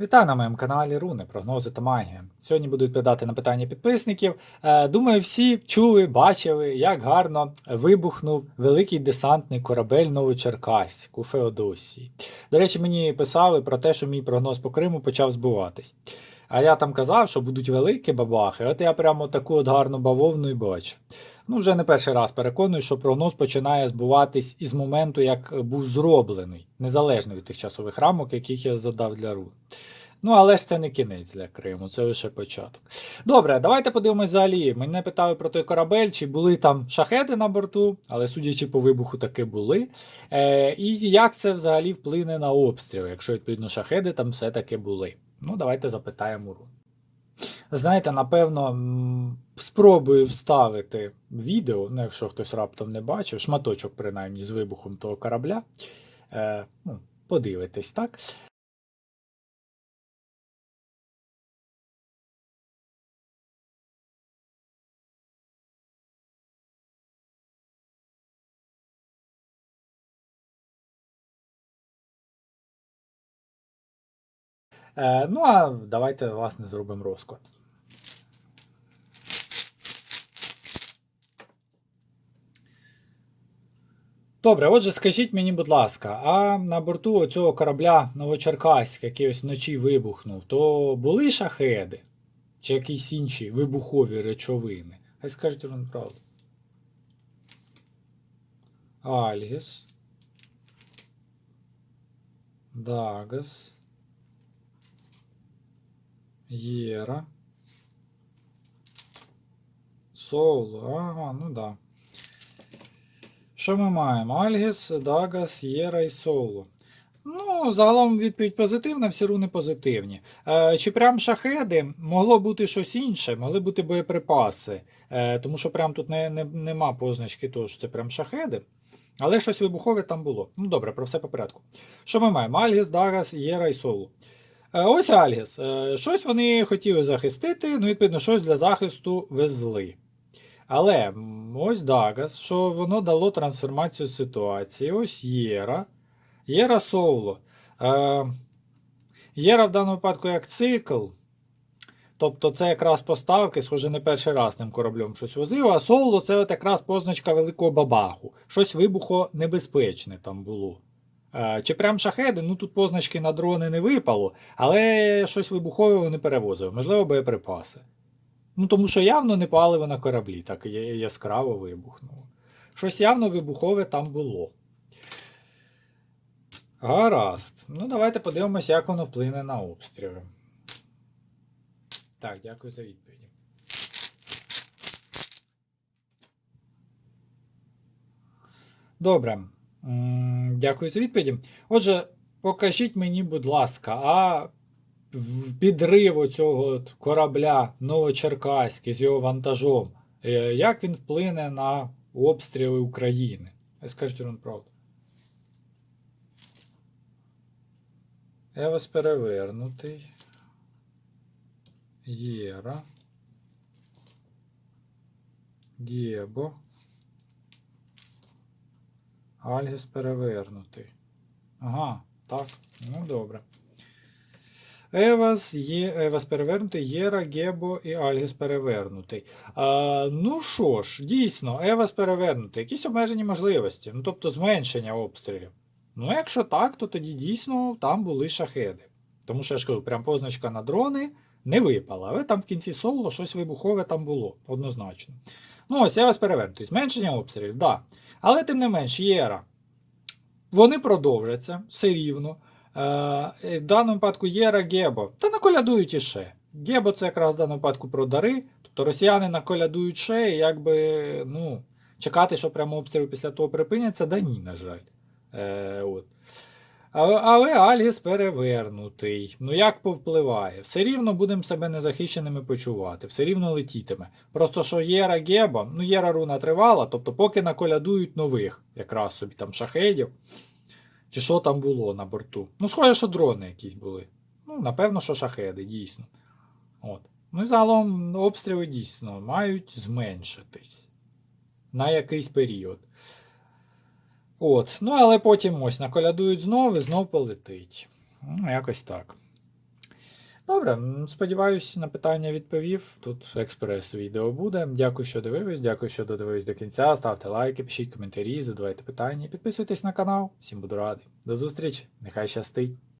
Вітаю на моєму каналі Руни, прогнози та магія. Сьогодні буду відповідати на питання підписників. Е, думаю, всі чули, бачили, як гарно вибухнув великий десантний корабель Новочеркаськ у Феодосії. До речі, мені писали про те, що мій прогноз по Криму почав збуватись. А я там казав, що будуть великі бабахи, от я прямо таку от гарну бавовну і бачу. Ну, вже не перший раз переконую, що прогноз починає збуватись із моменту, як був зроблений, незалежно від тих часових рамок, яких я задав для рун. Ну, але ж це не кінець для Криму, це лише початок. Добре, давайте подивимось взагалі. Мене питали про той корабель, чи були там шахеди на борту, але судячи по вибуху, таки були. Е, І як це взагалі вплине на обстріл, якщо відповідно шахеди там все-таки були. Ну, давайте запитаємо рун. Знаєте, напевно, спробую вставити відео, ну, якщо хтось раптом не бачив, шматочок, принаймні, з вибухом того корабля. Е, ну, подивитесь, так? Е, ну, а давайте, власне, зробимо розклад. Добре, отже, скажіть мені, будь ласка, а на борту цього корабля Новочеркаськ, який ось вночі вибухнув, то були шахеди? Чи якісь інші вибухові речовини? Хай скажіть вам правду. Альгіс. Дагас. Єра. Соло. Ага, ну да. Що ми маємо? Альгіс, Дагас, Єра і Соло. Ну, загалом відповідь позитивна, всі руни позитивні. Е, чи прям шахеди? Могло бути щось інше, могли бути боєприпаси. Е, тому що прям тут не, не, нема позначки того, що це прям шахеди. Але щось вибухове там було. Ну добре, про все по порядку. Що ми маємо? Альгіс, Дагас, Єра і Соло. Е, Ось Альгіс. Е, Щось вони хотіли захистити, ну, відповідно, щось для захисту везли. Але ось Дагас, що воно дало трансформацію ситуації. Ось Єра. Єра Соуло. Е, Єра в даному випадку як цикл. Тобто це якраз поставки, схоже, не перший раз тим кораблем щось возив, а Соуло це от якраз позначка великого бабаху. Щось вибухонебезпечне там було. Е, Чи прям шахеди? Ну тут позначки на дрони не випало, але щось вибухове вони перевозили, можливо, боєприпаси. Ну, тому що явно не паливо на кораблі, так яскраво вибухнуло. Щось явно вибухове там було. Гаразд. Ну, давайте подивимося, як воно вплине на обстріли. Так, дякую за відповіді. Добре. Дякую за відповіді. Отже, покажіть мені, будь ласка, а підриву цього корабля Новочеркаський з його вантажом, е, як він вплине на обстріли України? Скажіть вам правду. Евас перевернутий. Єра. Гєбо. Альгіс перевернутий. Ага, так. Ну добре. Евас, є, Евас перевернутий, Єра, Гебо і Альгіс перевернутий. А, ну що ж, дійсно, Евас перевернутий. Якісь обмежені можливості, ну тобто зменшення обстрілів. Ну, якщо так, то тоді дійсно там були шахеди. Тому що я ж кажу, прям позначка на дрони не випала, але там в кінці соло щось вибухове там було, однозначно. Ну, ось Евас перевернутий. Зменшення обстрілів, так. Да. Але тим не менш, Єра. Вони продовжаться все рівно. Е, в даному випадку Єра Гебо. Та наколядують іще. Гебо це якраз в даному випадку про дари. Тобто росіяни наколядують ще, і якби, ну, чекати, що прямо обстріл після того припиняться, да ні, на жаль. Е, от. Але, але Альгіс перевернутий. Ну як повпливає? Все рівно будемо себе незахищеними почувати, все рівно летітиме. Просто що Єра Гебо, ну Єра руна тривала, тобто поки наколядують нових, якраз собі там шахедів. Чи що там було на борту? Ну, схоже, що дрони якісь були. Ну, напевно, що шахеди, дійсно. От. Ну і загалом обстріли дійсно мають зменшитись на якийсь період. От. Ну, але потім ось наколядують знову і знов полетить. Ну, якось так. Добре, сподіваюся, на питання відповів. Тут експрес відео буде. Дякую, що дивились, дякую, що додивились до кінця. Ставте лайки, пишіть коментарі, задавайте питання, підписуйтесь на канал. Всім буду радий. До зустрічі, нехай щастить.